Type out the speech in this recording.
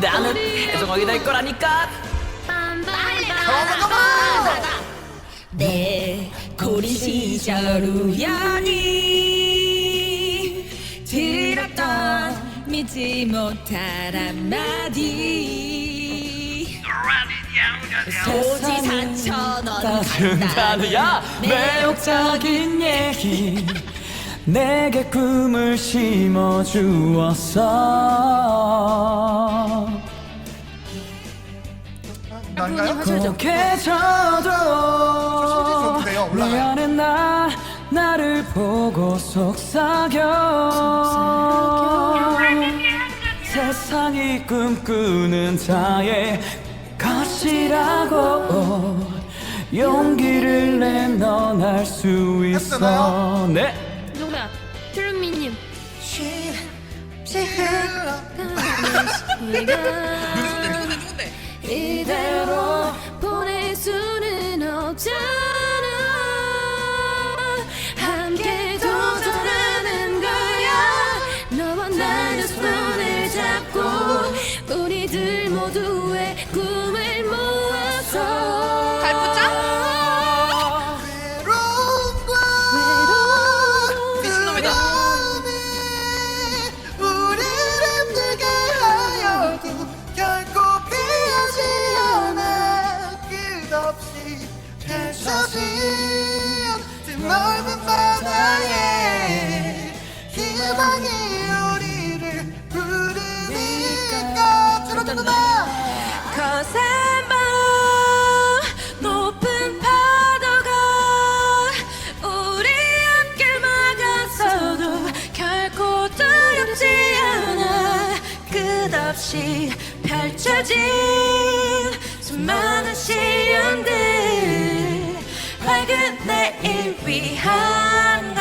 나는 해적왕이 될 거라니까. 내 고린 시절 우연히 들었던 믿지 못할 한마디. 오지 사천원 준다느야. 매혹적인 얘기. 내게 꿈을 심어주었어 난가요? 내 안에 나 나를 보고 속삭여 세상이 꿈꾸는 자의 것이라고 용기를 내 넌 할 수 있어. 네 누구야? 트루미님. 이대로 모두의 꿈을 모아서 잘 붙자. 외로운 미친놈이다. 우리를 힘들게 하여도 결코 피하지 않아 끝없이 펼쳐진 그 넓은 바 끝없이 펼쳐진 수많은 시련들. 밝은 내일 위한 걸